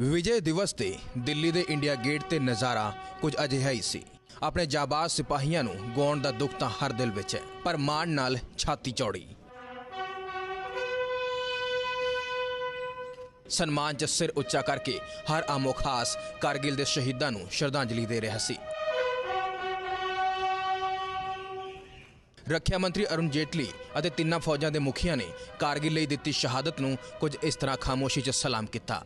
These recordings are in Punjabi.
ਵਿਜੇ ਦਿਵਸ ਤੇ ਦਿੱਲੀ ਦੇ ਇੰਡੀਆ ਗੇਟ ਤੇ ਨਜ਼ਾਰਾ ਕੁਝ ਅਜਿਹਾ ਹੀ ਸੀ। ਆਪਣੇ ਜਾਬਾਜ਼ ਸਿਪਾਹੀਆਂ ਨੂੰ ਗਾਉਣ ਦਾ ਦੁੱਖ ਤਾਂ ਹਰ ਦਿਲ ਵਿੱਚ ਹੈ, ਪਰ ਮਾਣ ਨਾਲ ਛਾਤੀ ਚੌੜੀ। ਸਨਮਾਨ 'ਚ ਸਿਰ ਉੱਚਾ ਕਰਕੇ ਹਰ ਆਮੋ ਖਾਸ ਕਾਰਗਿਲ ਦੇ ਸ਼ਹੀਦਾਂ ਨੂੰ ਸ਼ਰਧਾਂਜਲੀ ਦੇ ਰਿਹਾ ਸੀ। ਰੱਖਿਆ ਮੰਤਰੀ ਅਰੁਣ ਜੇਟਲੀ ਅਤੇ ਤਿੰਨਾਂ ਫੌਜਾਂ ਦੇ ਮੁਖੀਆਂ ਨੇ ਕਾਰਗਿਲ ਲਈ ਦਿੱਤੀ ਸ਼ਹਾਦਤ ਨੂੰ ਕੁਝ ਇਸ ਤਰ੍ਹਾਂ ਖਾਮੋਸ਼ੀ 'ਚ ਸਲਾਮ ਕੀਤਾ।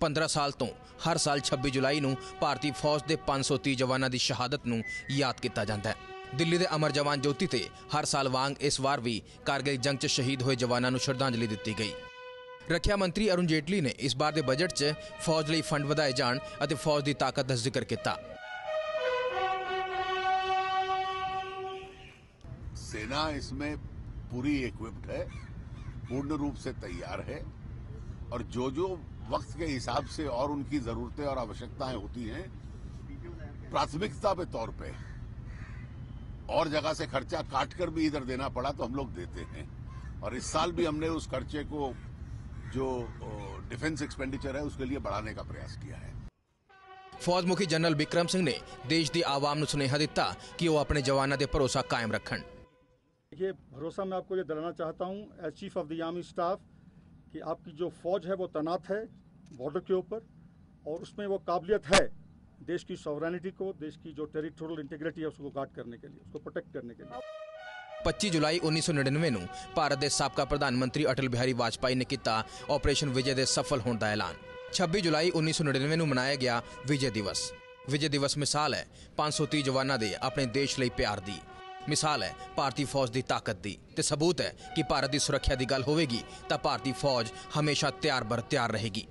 ਪੰਦਰਾਂ ਸਾਲ ਤੋਂ ਹਰ ਸਾਲ 26 ਜੁਲਾਈ ਨੂੰ ਭਾਰਤੀ ਫੌਜ ਦੇ 530 ਜਵਾਨਾਂ ਦੀ ਸ਼ਹਾਦਤ ਨੂੰ ਯਾਦ ਕੀਤਾ ਜਾਂਦਾ ਹੈ ਦਿੱਲੀ ਦੇ ਅਮਰ ਜਵਾਨ ਜੋਤੀ ਤੇ ਹਰ ਸਾਲ ਵਾਂਗ ਇਸ ਵਾਰ ਵੀ ਕਾਰਗਿਲ ਜੰਗ 'ਚ ਸ਼ਹੀਦ ਹੋਏ ਜਵਾਨਾਂ ਨੂੰ ਸ਼ਰਧਾਂਜਲੀ ਦਿੱਤੀ ਗਈ ਰੱਖਿਆ ਮੰਤਰੀ ਅਰੁਣ ਜੇਟਲੀ ਨੇ ਇਸ ਵਾਰ ਦੇ ਬਜਟ 'ਚ ਫੌਜ ਲਈ ਫੰਡ ਵਧਾਏ ਜਾਣ ਅਤੇ ਫੌਜ ਦੀ ਤਾਕਤ ਦਾ ਜ਼ਿਕਰ ਕੀਤਾ सेना इसमें पूरी इक्विप्ड है पूर्ण रूप से तैयार है और जो जो वक्त के हिसाब से और उनकी जरूरतें और आवश्यकताएं होती हैं प्राथमिकता के तौर पे और जगह से खर्चा काट कर भी इधर देना पड़ा तो हम लोग देते हैं और इस साल भी हमने उस खर्चे को जो डिफेंस एक्सपेंडिचर है उसके लिए बढ़ाने का प्रयास किया है ਫੌਜ ਮੁਖੀ ਜਨਰਲ ਵਿਕਰਮ ਸਿੰਘ ਨੇ ਦੇਸ਼ ਦੀ ਆਵਾਮ ਨੂੰ ਸੁਨੇਹਾ ਦਿੱਤਾ ਕਿ ਉਹ ਆਪਣੇ ਜਵਾਨਾਂ ਦੇ ਭਰੋਸਾ ਕਾਇਮ ਰੱਖਣ देखिए भरोसा मैं आपको ये दिलाना चाहता हूँ as chief of the army staff कि आपकी जो फौज है वो तैनात है बॉर्डर के ऊपर और उसमें वो काबिलियत है देश की सॉवरेनिटी को देश की जो टेरिटोरियल इंटीग्रिटी है उसको गार्ड करने के लिए उसको प्रोटेक्ट करने के लिए 25 ਜੁਲਾਈ 1999 ਨੂੰ ਭਾਰਤ ਦੇ ਸਾਬਕਾ ਪ੍ਰਧਾਨ ਮੰਤਰੀ ਅਟਲ ਬਿਹਾਰੀ ਵਾਜਪਾਈ ਨੇ ਕੀਤਾ ਆਪਰੇਸ਼ਨ ਵਿਜੇ ਦੇ ਸਫਲ ਹੋਣ ਦਾ ਐਲਾਨ 26 ਜੁਲਾਈ 1999 ਨੂੰ ਮਨਾਇਆ ਗਿਆ ਵਿਜੇ ਦਿਵਸ ਵਿਜੇ ਦਿਵਸ ਮਿਸਾਲ ਹੈ 530 ਜਵਾਨਾਂ ਦੇ ਆਪਣੇ ਦੇਸ਼ ਲਈ ਪਿਆਰ ਦੀ ਮਿਸਾਲ ਹੈ ਭਾਰਤੀ ਫੌਜ ਦੀ ਤਾਕਤ ਦੀ ਤੇ ਸਬੂਤ ਹੈ ਕਿ ਭਾਰਤ ਦੀ ਸੁਰੱਖਿਆ ਦੀ ਗੱਲ ਹੋਵੇਗੀ ਤਾਂ ਭਾਰਤੀ ਫੌਜ ਹਮੇਸ਼ਾ ਤਿਆਰ ਬਰ ਤਿਆਰ ਰਹੇਗੀ